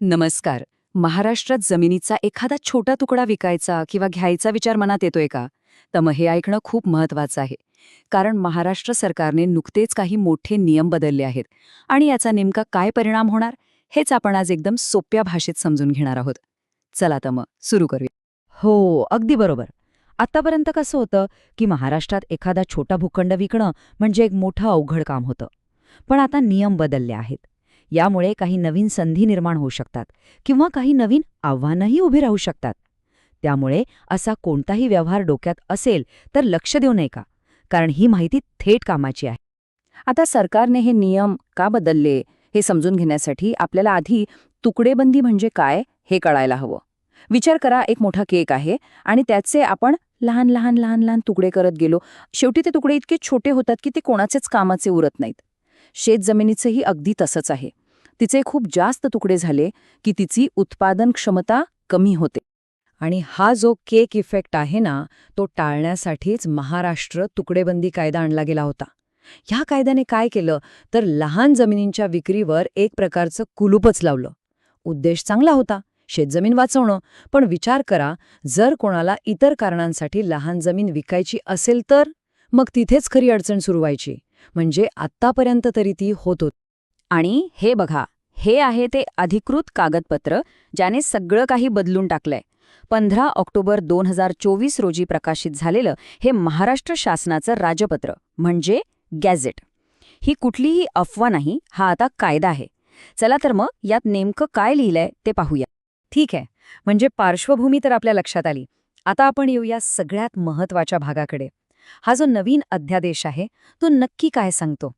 नमस्कार. महाराष्ट्रात जमिनीचा एखादा छोटा तुकडा विकायचा किंवा घ्यायचा विचार मनात येतोय का? तर मग हे ऐकणं खूप महत्वाचं आहे. कारण महाराष्ट्र सरकारने नुकतेच काही मोठे नियम बदलले आहेत. आणि याचा नेमका काय परिणाम होणार? हेच आपण आज एकदम सोप्या भाषेत समजून घेणार आहोत. चला तर मग सुरू करूया. हो अगदी बरोबर. आतापर्यंत कसं होतं की महाराष्ट्रात एखादा छोटा भूखंड विकणं म्हणजे एक मोठं अवघड काम होतं. पण आता नियम बदलले आहेत. यामुळे काही नवीन संधी निर्माण होऊ शकतात किंवा काही नवीन आव्हानंही उभी राहू शकतात. त्यामुळे असा कोणताही व्यवहार डोक्यात असेल तर लक्ष देऊ नये का? कारण ही माहिती थेट कामाची आहे. आता सरकारने हे नियम का बदलले हे समजून घेण्यासाठी आपल्याला आधी तुकडेबंदी म्हणजे काय हे कळायला हवं. विचार करा एक मोठा केक आहे आणि त्याचे आपण लहान लहान लहान लहान तुकडे करत गेलो. शेवटी ते तुकडे इतके छोटे होतात की ते कोणाचेच कामाचे उरत नाहीत. शेतजमिनीचंही अगदी तसंच आहे. तिचे खूप जास्त तुकडे झाले की तिची उत्पादन क्षमता कमी होते. आणि हा जो केक इफेक्ट आहे ना तो टाळण्यासाठीच महाराष्ट्र तुकडेबंदी कायदा आणला गेला होता. ह्या कायद्याने काय केलं? तर लहान जमिनींच्या विक्रीवर एक प्रकारचं कुलूपच लावलं. उद्देश चांगला होता शेतजमीन वाचवणं. पण विचार करा जर कोणाला इतर कारणांसाठी लहान जमीन विकायची असेल तर? मग तिथेच खरी अडचण सुरू व्हायची. म्हणजे आत्तापर्यंत तरी ती होत होती. आणि हे बघा हे आहे ते अधिकृत कागदपत्र ज्याने सगळं काही बदलून टाकलंय. पंधरा ऑक्टोबर दोन हजार चोवीस रोजी प्रकाशित झालेलं हे महाराष्ट्र शासनाचं राजपत्र म्हणजे गॅझेट. ही कुठलीही अफवा नाही हा आता कायदा आहे. चला तर मग यात नेमकं काय लिहिलंय ते पाहूया. ठीक आहे म्हणजे पार्श्वभूमी तर आपल्या लक्षात आली. आता आपण येऊया सगळ्यात महत्त्वाच्या भागाकडे. हा जो नवीन अध्यादेश आहे तो नक्की काय सांगतो?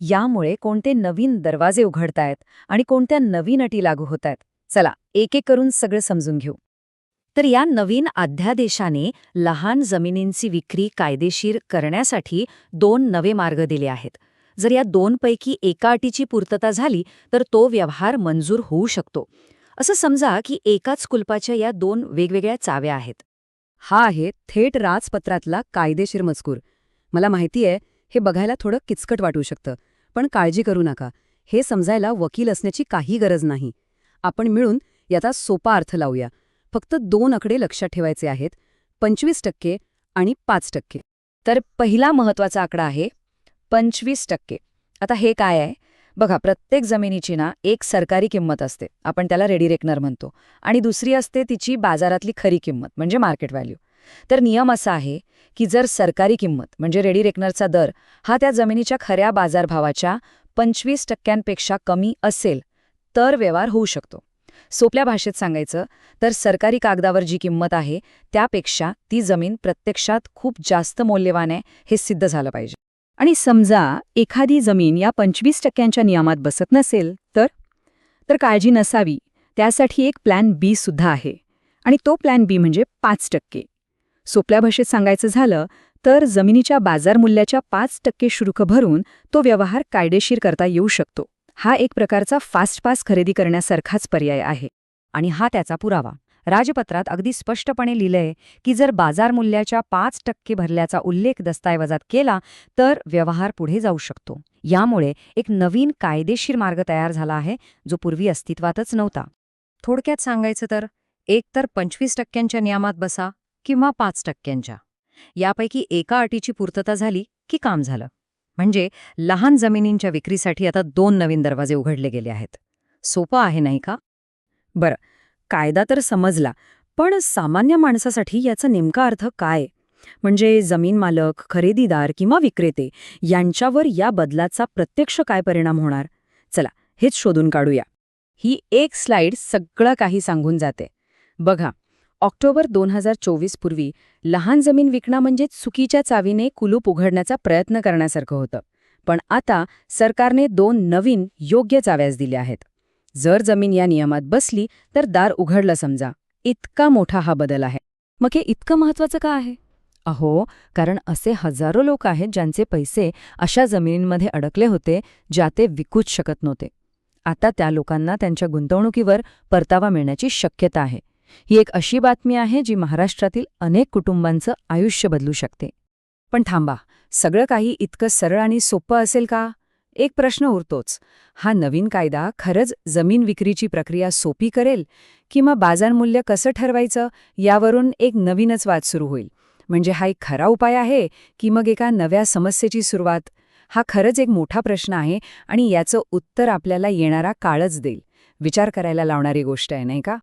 यामुळे कोणते नवीन दरवाजे उघडतायत आणि कोणत्या नवीन अटी लागू होत आहेत चला एक एक करून सगळं समजून घेऊ. तर या नवीन अध्यादेशाने लहान जमिनींची विक्री कायदेशीर करण्यासाठी दोन नवे मार्ग दिले आहेत. जर या दोनपैकी एका अटीची पूर्तता झाली तर तो व्यवहार मंजूर होऊ शकतो. असं समजा की एकाच कुलपाच्या या दोन वेगवेगळ्या चाव्या आहेत. हा आहे थेट राजपत्रातला कायदेशीर मजकूर. मला माहिती आहे हे बघायला थोडं किचकट वाटू शकतं. पण काळजी करू नका. हे समजायला वकील असण्याची काही गरज नाही. आपण मिळून याचा सोपा अर्थ लावूया. फक्त दोन आकडे लक्षात ठेवायचे आहेत. पंचवीस टक्के आणि पाच टक्के. तर पहिला महत्त्वाचा आकडा आहे पंचवीस टक्के. आता हे काय आहे? बघा प्रत्येक जमिनीची ना एक सरकारी किंमत असते. आपण त्याला रेडी रेकनर म्हणतो. आणि दुसरी असते तिची बाजारातली खरी किंमत म्हणजे मार्केट व्हॅल्यू. तर नियम असा आहे की जर सरकारी किंमत म्हणजे रेडी रेकनरचा दर हा त्या जमिनीच्या खऱ्या बाजारभावाच्या पंचवीस टक्क्यांपेक्षा कमी असेल तर व्यवहार होऊ शकतो. सोप्या भाषेत सांगायचं तर सरकारी कागदावर जी किंमत आहे त्यापेक्षा ती जमीन प्रत्यक्षात खूप जास्त मौल्यवान आहे हे सिद्ध झालं पाहिजे. आणि समजा एखादी जमीन या पंचवीस टक्क्यांच्या नियमात बसत नसेल तर? तर काळजी नसावी त्यासाठी एक प्लॅन बी सुद्धा आहे. आणि तो प्लॅन बी म्हणजे पाच टक्के. सोप्या भाषेत सांगायचं झालं तर जमिनीच्या बाजारमूल्याच्या पाच टक्के शुल्क भरून तो व्यवहार कायदेशीर करता येऊ शकतो. हा एक प्रकारचा फास्ट पास खरेदी करण्यासारखाच पर्याय आहे. आणि हा त्याचा पुरावा. राजपत्रात अगदी स्पष्टपणे लिहिलंय की जर बाजारमूल्याच्या पाच टक्के भरल्याचा उल्लेख दस्तऐवजात केला तर व्यवहार पुढे जाऊ शकतो. यामुळे एक नवीन कायदेशीर मार्ग तयार झाला आहे जो पूर्वी अस्तित्वातच नव्हता. थोडक्यात सांगायचं तर एक तर पंचवीस टक्क्यांच्या नियमात बसा किंवा पाच टक्क्यांच्या. यापैकी एका अटीची पूर्तता झाली की काम झालं. म्हणजे लहान जमिनींच्या विक्रीसाठी आता दोन नवीन दरवाजे उघडले गेले आहेत. सोपं आहे नाही का? बरं कायदा तर समजला पण सामान्य माणसासाठी याचा नेमका अर्थ काय? म्हणजे जमीन मालक खरेदीदार किंवा विक्रेते यांच्यावर या बदलाचा प्रत्यक्ष काय परिणाम होणार? चला हेच शोधून काढूया. ही एक स्लाइड सगळं काही सांगून जाते. बघा ऑक्टोबर दोन हजार चोवीस पूर्वी लहान जमीन विकणं म्हणजे चुकीच्या चावीने कुलूप उघडण्याचा प्रयत्न करण्यासारखं होतं. पण आता सरकारने दोन नवीन योग्य चाव्यास दिल्या आहेत. जर जमीन या नियमात बसली तर दार उघडलं समजा. इतका मोठा हा बदल आहे. मग हे इतकं महत्वाचं का आहे? अहो कारण असे हजारो लोक आहेत ज्यांचे पैसे अशा जमिनींमध्ये अडकले होते ज्या ते विकूच शकत नव्हते. आता त्या लोकांना त्यांच्या गुंतवणुकीवर परतावा मिळण्याची शक्यता आहे. ही एक अशी बातमी आहे जी महाराष्ट्रातील अनेक कुटुंबांचं आयुष्य बदलू शकते. पण थांबा सगळं काही इतकं सरळ आणि सोपं असेल का? एक प्रश्न उरतोच. हा नवीन कायदा खरंच जमीन विक्रीची प्रक्रिया सोपी करेल किंवा बाजारमूल्य कसं ठरवायचं यावरून एक नवीनच वाद सुरू होईल? म्हणजे हा एक खरा उपाय आहे की मग एका नव्या समस्येची सुरुवात? हा खरंच एक मोठा प्रश्न आहे आणि याचं उत्तर आपल्याला येणारा काळच देईल. विचार करायला लावणारी गोष्ट आहे नाही का?